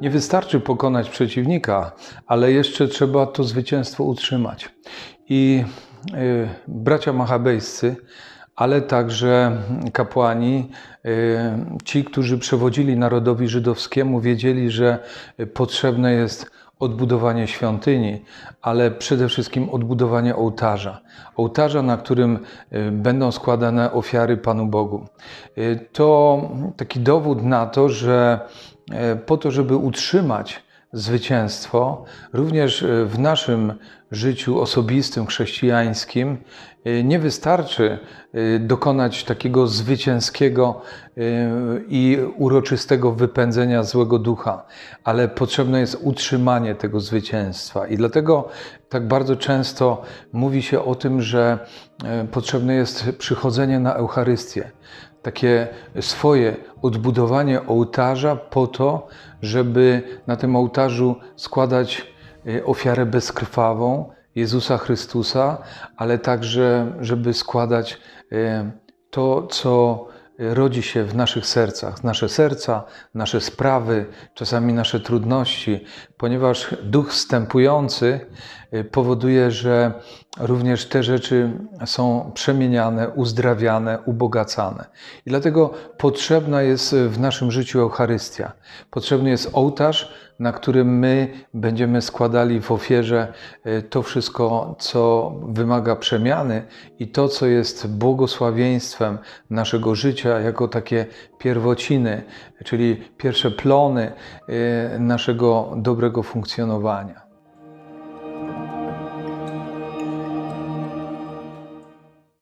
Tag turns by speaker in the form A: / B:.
A: Nie wystarczy pokonać przeciwnika, ale jeszcze trzeba to zwycięstwo utrzymać. I y, bracia machabejscy, ale także kapłani, y, ci, którzy przewodzili narodowi żydowskiemu, wiedzieli, że potrzebne jest odbudowanie świątyni, ale przede wszystkim odbudowanie ołtarza. Ołtarza, na którym y, będą składane ofiary Panu Bogu. Y, To taki dowód na to, że e, po to, żeby utrzymać zwycięstwo, również e, w naszym życiu osobistym, chrześcijańskim, e, nie wystarczy e, dokonać takiego zwycięskiego i uroczystego wypędzenia złego ducha, ale potrzebne jest utrzymanie tego zwycięstwa. I dlatego tak bardzo często mówi się o tym, że potrzebne jest przychodzenie na Eucharystię takie swoje odbudowanie ołtarza po to, żeby na tym ołtarzu składać y, ofiarę bezkrwawą Jezusa Chrystusa, ale także, żeby składać y, to, co rodzi się w naszych sercach, nasze serca, nasze sprawy, czasami nasze trudności, ponieważ duch wstępujący y, powoduje, że również te rzeczy są przemieniane, uzdrawiane, ubogacane. I dlatego potrzebna jest w naszym życiu Eucharystia. Potrzebny jest ołtarz, na którym my będziemy składali w ofierze y, to wszystko, co wymaga przemiany i to, co jest błogosławieństwem naszego życia, jako takie pierwociny, czyli pierwsze plony y, naszego dobrego funkcjonowania.